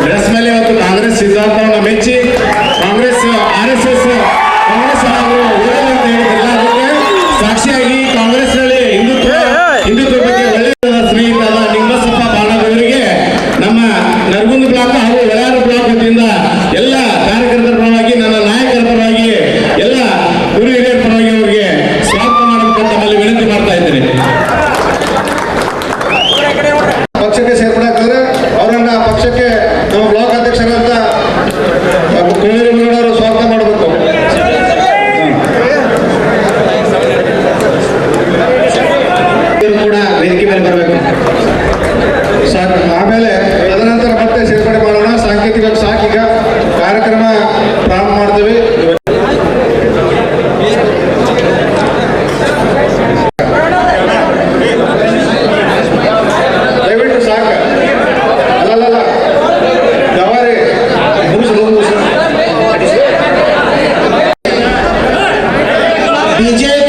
Dress ಮೇಲೆ ಕಾಂಗ್ರೆಸ್ ಸಿದ್ಧಾಂತವನ್ನು ಮೆಚ್ಚಿ Congress R S S Congress ಹಾಗೂ ಅಂತ ಹೇಳ್ತಿಲ್ಲ ಸಾಕ್ಷಿಯಾಗಿ ಕಾಂಗ್ರೆಸ್ನಲ್ಲಿ ಹಿಂದುತ್ವ ಹಿಂದುತ್ವ ಬಗ್ಗೆ ಒಳ್ಳೆಯ ಸ್ನೇಹಿತರಾದ ನಿಂಗಸಪ್ಪ ಬಾಣದವರಿಗೆ ನಮ್ಮ ನರಗುಂದ ಬ್ಲಾಕ್ ಹಾಗೂ ಹೊಳಾರು ಬ್ಲಾಕ್ ವತಿಯಿಂದ ಎಲ್ಲ ಕಾರ್ಯಕರ್ತರ ಪರವಾಗಿ ನನ್ನ ನಾಯಕರ ಪರವಾಗಿ ಎಲ್ಲ ಗುರು ಹಿರಿಯರ ಪರವಾಗಿ ಅವರಿಗೆ ಸ್ವಾಗತ ಮಾಡಬೇಕಂತ ನಮ್ಮಲ್ಲಿ ವಿನಂತಿ ಮಾಡ್ತಾ ಇದ್ದೇನೆ. ಪಕ್ಷಕ್ಕೆ ಸೇರ್ಪಡೆ ನಮ್ಮ ಬ್ಲಾಕ್ ಅಧ್ಯಕ್ಷರಾದಂಥ নিজের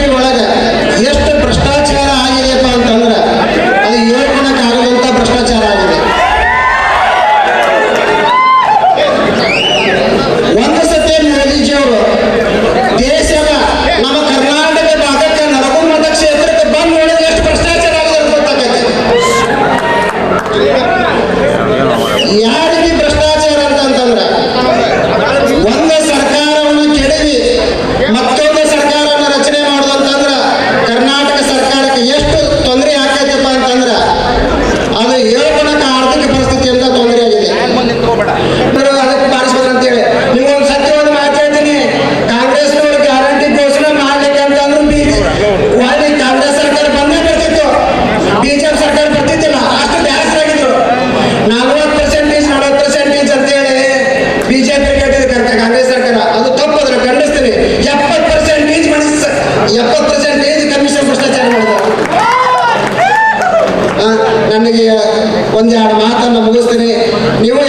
ಬಿಜೆಪಿ ಕಾಂಗ್ರೆಸ್ ಸರ್ಕಾರ. ಅದು ತಪ್ಪು, ಅದನ್ನು ಖಂಡಿಸ್ತೀನಿ. ಎಪ್ಪತ್ತು ಏಜ್ ಎಪ್ಪತ್ ಎಪ್ಪತ್ತು ಏಜ್ ಕಮಿಷನ್ ಭ್ರಷ್ಟಾಚಾರ ಮಾಡಿದ ನನಗೆ ಒಂದೆರಡು ಮಾತನ್ನು ಮುಗಿಸ್ತೀನಿ. ನೀವು